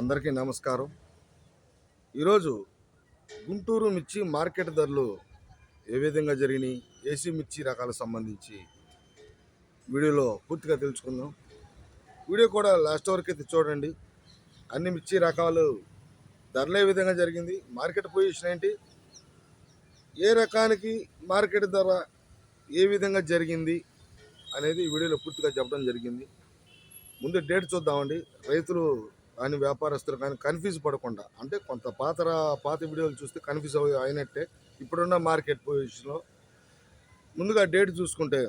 అందరికీ నమస్కారం. ఈరోజు గుంటూరు మిర్చి మార్కెట్ ధరలు ఏ విధంగా జరిగినాయి? ఏసీ మిర్చి రకాలకు సంబంధించి వీడియోలో పూర్తిగా తెలుసుకుందాం. వీడియో కూడా లాస్ట్ వరకు అయితే చూడండి. అన్ని మిర్చి రకాలు ధరలు ఏ విధంగా జరిగింది? మార్కెట్ పొజిషన్ ఏంటి? ఏ రకానికి మార్కెట్ ధర ఏ విధంగా జరిగింది అనేది ఈ వీడియోలో పూర్తిగా చెప్పడం జరిగింది. ముందు డేట్ చూద్దామండి. రైతులు కానీ వ్యాపారస్తులు కానీ కన్ఫ్యూజ్ పడకుండా అంటే కొంత పాత పాత వీడియోలు చూస్తే కన్ఫ్యూజ్ అయి- అయినట్టే ఇప్పుడున్న మార్కెట్ పొజిషన్లో ముందుగా డేట్ చూసుకుంటే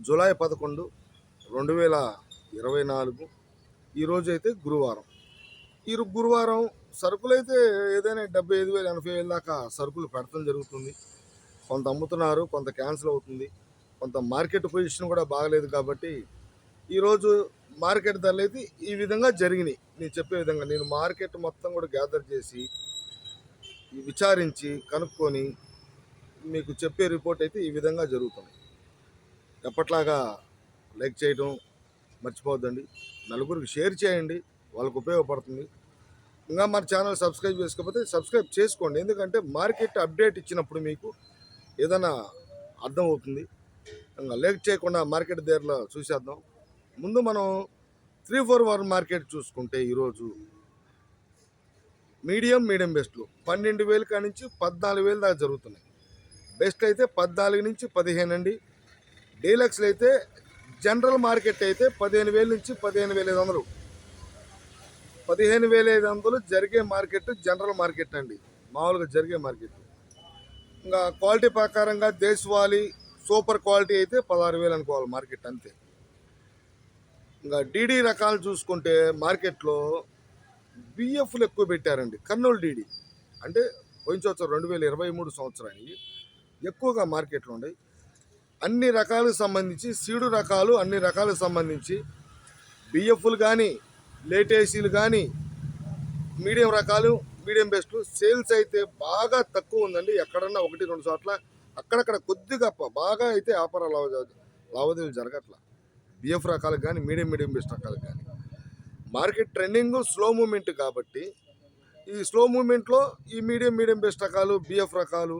జూలై పదకొండు రెండు వేల ఇరవై నాలుగు ఈరోజు అయితే గురువారం. ఈ గురువారం సరుకులు అయితే ఏదైనా డెబ్బై ఐదు వేలు ఎనభై వేల దాకా సరుకులు పెడతాం జరుగుతుంది. కొంత అమ్ముతున్నారు కొంత క్యాన్సిల్ అవుతుంది. కొంత మార్కెట్ పొజిషన్ కూడా బాగలేదు కాబట్టి ఈరోజు మార్కెట్ ధరలు అయితే ఈ విధంగా జరిగినాయి. నేను చెప్పే విధంగా నేను మార్కెట్ మొత్తం కూడా గ్యాదర్ చేసి విచారించి కనుక్కొని మీకు చెప్పే రిపోర్ట్ అయితే ఈ విధంగా జరుగుతుంది. ఎప్పట్లాగా లైక్ చేయడం మర్చిపోవద్దండి. నలుగురికి షేర్ చేయండి. వాళ్ళకు ఉపయోగపడుతుంది. ఇంకా మన ఛానల్ సబ్స్క్రైబ్ చేసుకోకపోతే సబ్స్క్రైబ్ చేసుకోండి. ఎందుకంటే మార్కెట్ అప్డేట్ ఇచ్చినప్పుడు మీకు ఏదైనా అర్థం అవుతుంది ఇంకా లేట్ చేయకుండా మార్కెట్ ధరలో చూసేద్దాం. ముందు మనం త్రీ ఫోర్ వన్ మార్కెట్ చూసుకుంటే ఈరోజు మీడియం మీడియం బెస్ట్లు. పన్నెండు వేలు కాడి నుంచి పద్నాలుగు వేలు దాకా జరుగుతున్నాయి. బెస్ట్ అయితే పద్నాలుగు నుంచి పదిహేను అండి. డీలక్స్లు అయితే జనరల్ మార్కెట్ అయితే పదిహేను వేల నుంచి పదిహేను వేల ఐదు వందలు. పదిహేను వేల ఐదు వందలు జరిగే మార్కెట్ జనరల్ మార్కెట్ అండి. మామూలుగా జరిగే మార్కెట్. ఇంకా క్వాలిటీ ప్రకారంగా దేశవాళీ సూపర్ క్వాలిటీ అయితే పదహారు వేలు అనుకోవాలి మార్కెట్ అంతే. ఇంకా డీడీ రకాలు చూసుకుంటే మార్కెట్లో బిఎఫ్లు ఎక్కువ పెట్టారండి. కర్నూలు డీడీ అంటే పోయిన సంవత్సరం రెండు వేల ఇరవై మూడు సంవత్సరానికి ఎక్కువగా మార్కెట్లో ఉన్నాయి. అన్ని రకాలకు సంబంధించి సీడు రకాలు అన్ని రకాలకు సంబంధించి బిఎఫ్లు కానీ లేటేసీలు కానీ మీడియం రకాలు మీడియం బెస్ట్లు సేల్స్ అయితే బాగా తక్కువ ఉందండి. ఎక్కడన్నా ఒకటి రెండు చోట్ల అక్కడక్కడ కొద్దిగా బాగా అయితే వ్యాపార లావాదేవీ లావాదేవీలు జరగట్లా. బిఎఫ్ రకాలకు కానీ మీడియం మీడియం బెస్ట్ రకాలకు కానీ. మార్కెట్ ట్రెండింగ్ స్లో మూమెంట్ కాబట్టి ఈ స్లో మూమెంట్లో ఈ మీడియం మీడియం బెస్ట్ రకాలు బిఎఫ్ రకాలు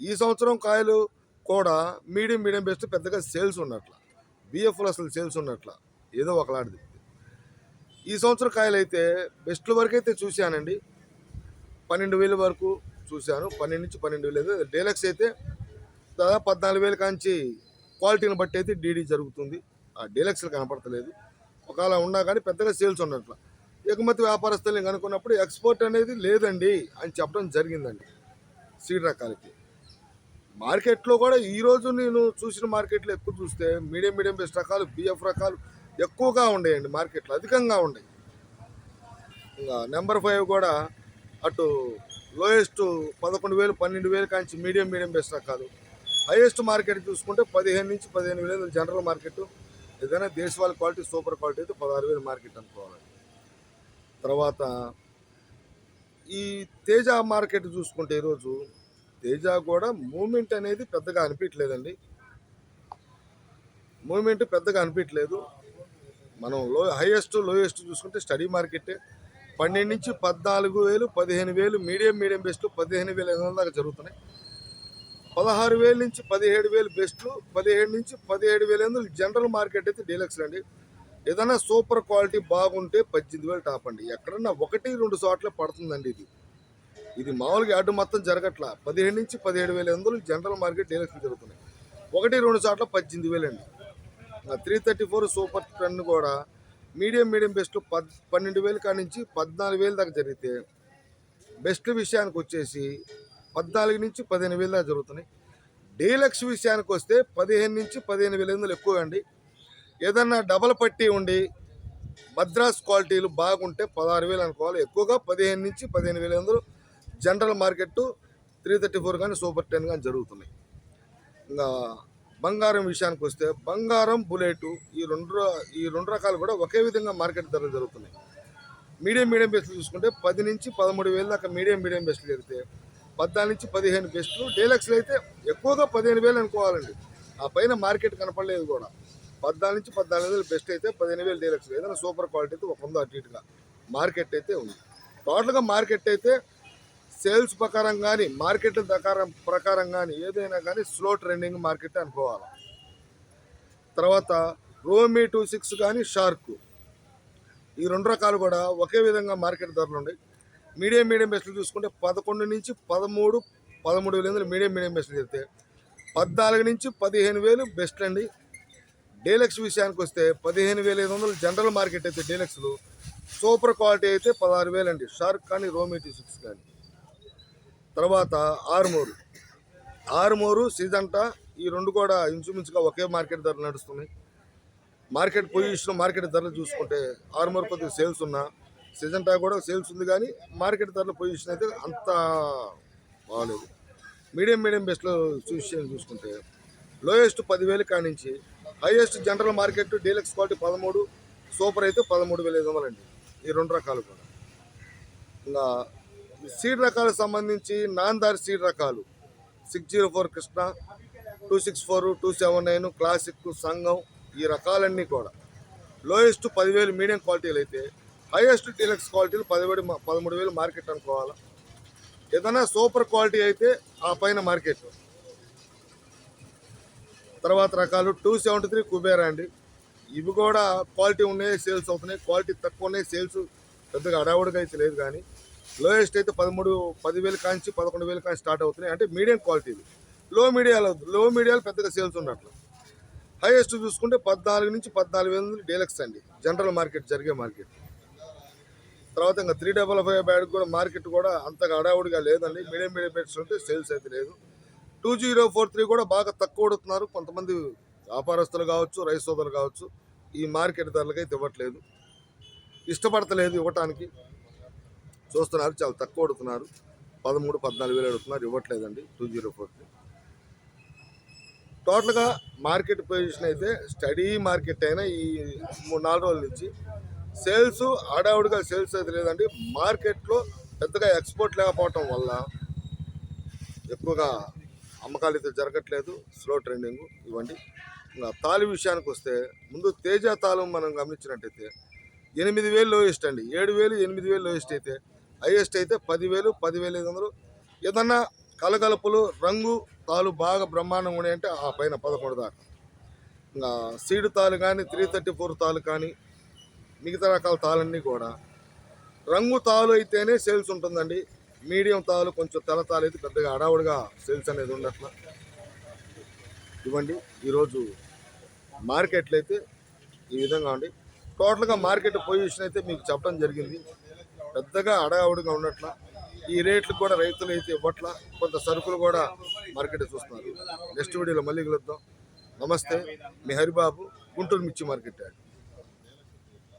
ఈ సంవత్సరం కాయలు కూడా మీడియం మీడియం బెస్ట్ పెద్దగా సేల్స్ ఉన్నట్ల. బిఎఫ్లో అసలు సేల్స్ ఉన్నట్ల. ఏదో ఒకలాంటిది. ఈ సంవత్సరం కాయలు అయితే బెస్ట్ల వరకు అయితే చూశానండి. పన్నెండు వేల వరకు చూశాను. పన్నెండు నుంచి పన్నెండు వేలు అయితే డీలక్స్ అయితే దాదాపు పద్నాలుగు వేల కాంచి క్వాలిటీని బట్టి అయితే డీడీ జరుగుతుంది. ఆ డీలక్స్లు కనపడతలేదు. ఒకవేళ ఉన్నా కానీ పెద్దగా సేల్స్ ఉన్నట్ల ఎగుమతి వ్యాపారస్తుల్ని కనుక్కున్నప్పుడు ఎక్స్పోర్ట్ అనేది లేదండి అని చెప్పడం జరిగిందండి సీడ్ రకాలకి. మార్కెట్లో కూడా ఈరోజు నేను చూసిన మార్కెట్లో ఎక్కువ చూస్తే మీడియం మీడియం బెస్ట్ రకాలు బిఎఫ్ రకాలు ఎక్కువగా ఉండేయండి మార్కెట్లో అధికంగా ఉండేవి ఇంకా నెంబర్ ఫైవ్ కూడా అటు లోయెస్ట్ పదకొండు వేలు పన్నెండు వేలు కాంచి మీడియం మీడియం బెస్ట్ రకాలు. హైయెస్ట్ మార్కెట్ చూసుకుంటే పదిహేను నుంచి పదిహేను వేలు జనరల్ మార్కెట్. ఏదైనా దేశవాళీ క్వాలిటీ సూపర్ క్వాలిటీ అయితే పదహారు వేలు మార్కెట్ అనుకోవాలి. తర్వాత ఈ తేజ మార్కెట్ చూసుకుంటే ఈరోజు తేజ కూడా మూమెంట్ అనేది పెద్దగా అనిపించలేదండి మూమెంట్ పెద్దగా అనిపించలేదు మనం లో హైయెస్ట్ లోయెస్ట్ చూసుకుంటే స్టడీ మార్కెటే. పన్నెండు నుంచి పద్నాలుగు వేలు పదిహేను వేలు మీడియం మీడియం బెస్ట్ పదిహేను వేల ఐదు వందల దాకా జరుగుతున్నాయి. పదహారు వేల నుంచి పదిహేడు వేలు బెస్ట్లు పదిహేడు నుంచి పదిహేడు వేల ఎందుకు? జనరల్ మార్కెట్ అయితే డీలక్స్ అండి ఏదైనా సూపర్ క్వాలిటీ బాగుంటే పద్దెనిమిది వేలు టాప్ అండి. ఎక్కడన్నా ఒకటి రెండు చోట్ల పడుతుందండి ఇది. ఇది మామూలుగా అడ్డు మొత్తం జరగట్లా. పదిహేడు నుంచి పదిహేడు వేల ఎందులు జనరల్ మార్కెట్ డీలక్స్ జరుగుతున్నాయి. ఒకటి రెండు చోట్ల పద్దెనిమిది వేలు అండి. Three thirty four super ten కూడా మీడియం మీడియం బెస్ట్ పద్ పన్నెండు వేలు కాడి నుంచి పద్నాలుగు వేలు దాకా జరిగితే బెస్ట్ విషయానికి వచ్చేసి పద్నాలుగు నుంచి పదిహేను వేలు దాకా జరుగుతున్నాయి. డీలక్స్ విషయానికి వస్తే పదిహేను నుంచి పదిహేను వేల ఎనిమిది ఎక్కువ అండి ఏదన్నా డబల్ పట్టి ఉండి మద్రాస్ క్వాలిటీలు బాగుంటే పదహారు వేలు అనుకోవాలి. ఎక్కువగా పదిహేను నుంచి పదిహేను వేల ఎనిమిది general market three thirty four కానీ సూపర్ టెన్ కానీ జరుగుతున్నాయి. ఇంకా బంగారం విషయానికి వస్తే బంగారం బుల్లెట్ ఈ రెండు ఈ రెండు రకాలు కూడా ఒకే విధంగా మార్కెట్ ధరలు జరుగుతున్నాయి. మీడియం మీడియం బేస్లు చూసుకుంటే పది నుంచి పదమూడు వేల దాకా మీడియం మీడియం బేస్లు జరిగితే పద్నాలుగు నుంచి పదిహేను బెస్ట్లు. డీలక్స్లు అయితే ఎక్కువగా పదిహేను వేలు అనుకోవాలండి. ఆ పైన మార్కెట్ కనపడలేదు కూడా. పద్నాలుగు నుంచి పద్నాలుగు వేలు బెస్ట్ అయితే పదిహేను వేలు డీలక్స్ ఏదైనా సూపర్ క్వాలిటీ అయితే ఒక వంద అటు ఇటుగా మార్కెట్ అయితే ఉంది. టోటల్గా మార్కెట్ అయితే సేల్స్ ప్రకారం కానీ మార్కెట్ ప్రకారం ప్రకారం కానీ ఏదైనా కానీ స్లో ట్రెండింగ్ మార్కెట్ అనుకోవాలి. తర్వాత రోమీ టూ సిక్స్ కానీ షార్క్. ఈ రెండు రకాలు కూడా ఒకే విధంగా మార్కెట్ ధరలు ఉన్నాయి. మీడియం మీడియం బెస్ట్లు చూసుకుంటే పదకొండు నుంచి పదమూడు పదమూడు వేల ఎనిమిది మీడియం మీడియం బెస్ట్లు చెప్తే పద్నాలుగు నుంచి పదిహేను వేలు బెస్ట్ అండి. డీలక్స్ విషయానికి వస్తే పదిహేను వేల ఐదు వందలు జనరల్ మార్కెట్ అయితే డీలక్స్లు సూపర్ క్వాలిటీ అయితే పదహారు వేలు అండి. షార్క్ కానీ రోమిటీ సిక్స్ కానీ. తర్వాత ఆరుమూరు. ఆరుమూరు సిజంటా ఈ రెండు కూడా ఇంచుమించుగా ఒకే మార్కెట్ ధరలు నడుస్తున్నాయి. మార్కెట్ పొజిషన్ మార్కెట్ ధరలు చూసుకుంటే ఆరుమూరు కొద్దిగా సేల్స్ ఉన్నా సీజన్ సిజంటా కూడా సేల్స్ ఉంది కానీ మార్కెట్ ధరలో పొజిషన్ అయితే అంత బాగాలేదు మీడియం మీడియం బెస్ట్లో చూసి చూసుకుంటే లోయెస్ట్ పదివేలు కానించి highest general market deluxe quality పదమూడు సూపర్ అయితే పదమూడు వేల ఐదు వందలండి. ఈ రెండు రకాలు కూడా. ఇంకా సీడ్ రకాలకు సంబంధించి నాందార్ సీడ్ రకాలు. Six zero four Krishna two six four two seven nine classic సంఘం ఈ రకాలన్నీ కూడా. లోయెస్ట్ పదివేలు మీడియం క్వాలిటీలు అయితే హైయెస్ట్ డీలక్స్ క్వాలిటీలు పదివేడు పదమూడు వేలు మార్కెట్ అనుకోవాలా? ఏదైనా సూపర్ క్వాలిటీ అయితే ఆ పైన మార్కెట్. తర్వాత రకాలు టూ సెవెంటీ త్రీ కుబేరా అండి. ఇవి కూడా క్వాలిటీ ఉన్నాయి సేల్స్ అవుతున్నాయి. క్వాలిటీ తక్కువ ఉన్నాయి సేల్స్ పెద్దగా అడావుడిగా అయితే లేదు కానీ లోయెస్ట్ అయితే పదమూడు పదివేలు కాంచి పదకొండు వేలు కాంచి స్టార్ట్ అవుతున్నాయి. అంటే మీడియం క్వాలిటీ లో మీడియాలో లో మీడియాలో పెద్దగా సేల్స్ ఉన్నట్లు. హైయెస్ట్ చూసుకుంటే పద్నాలుగు నుంచి పద్నాలుగు వేల నుండి డీలక్స్ అండి. జనరల్ మార్కెట్ జరిగే మార్కెట్. తర్వాత ఇంకా త్రీ డబల్ ఫైవ్ బ్యాడ్ కూడా మార్కెట్ కూడా అంతగా అడావుడిగా లేదండి. మీడియం మీడియం బెడ్స్ ఉంటే సేల్స్ అయితే లేదు. టూ జీరో ఫోర్ త్రీ కూడా బాగా తక్కువ కొడుతున్నారు కొంతమంది వ్యాపారస్తులు కావచ్చు రైస్ సోదరులు కావచ్చు ఈ మార్కెట్ ధరలకి అయితే ఇవ్వట్లేదు. ఇష్టపడతలేదు ఇవ్వటానికి. చూస్తున్నారు చాలా తక్కువ కొడుతున్నారు పదమూడు పద్నాలుగు వేలు అడుగుతున్నారు. ఇవ్వట్లేదండి టూ జీరో ఫోర్ త్రీ టోటల్గా మార్కెట్ పొజిషన్ అయితే స్టడీ మార్కెట్ అయినా ఈ మూడు నాలుగు రోజుల నుంచి సేల్స్ ఆడావుడిగా సేల్స్ అయితే లేదండి. మార్కెట్లో పెద్దగా ఎక్స్పోర్ట్ లేకపోవటం వల్ల ఎక్కువగా అమ్మకాలు అయితే జరగట్లేదు. స్లో ట్రెండింగ్ ఇవ్వండి. ఇంకా తాళి విషయానికి వస్తే ముందు తేజ తాళం మనం గమనించినట్టయితే ఎనిమిది వేలు లోయెస్ట్ అండి. ఏడు వేలు ఎనిమిది వేలు లోయెస్ట్ అయితే హైయెస్ట్ అయితే పదివేలు పదివేలు ఐదు వందలు. ఏదన్నా కలగలుపులు రంగు తాలు బాగా బ్రహ్మాండంగా ఉన్నాయంటే ఆ పైన పదకొండు దాకా. ఇంకా సీడు తాలు కానీ త్రీ థర్టీ ఫోర్ తాలు కానీ మిగతా రకాల తాళన్నీ కూడా. రంగు తాలు అయితేనే సేల్స్ ఉంటుందండి. మీడియం తాలు కొంచెం తెల తాలు అయితే పెద్దగా అడావుడిగా సేల్స్ అనేది ఉండట్ల. ఇవ్వండి ఈరోజు మార్కెట్లు అయితే ఈ విధంగా ఉండి. టోటల్గా మార్కెట్ పొజిషన్ అయితే మీకు చెప్పడం జరిగింది. పెద్దగా అడావుడిగా ఉండట్ల. ఈ రేట్లు కూడా రైతులు అయితే ఇవ్వట్ల. కొంత సరుకులు కూడా మార్కెట్ చూస్తున్నారు. నెక్స్ట్ వీడియోలో మళ్ళీ కలుద్దాం. నమస్తే మీ హరిబాబు గుంటూరు మిర్చి మార్కెట్ యాడ్.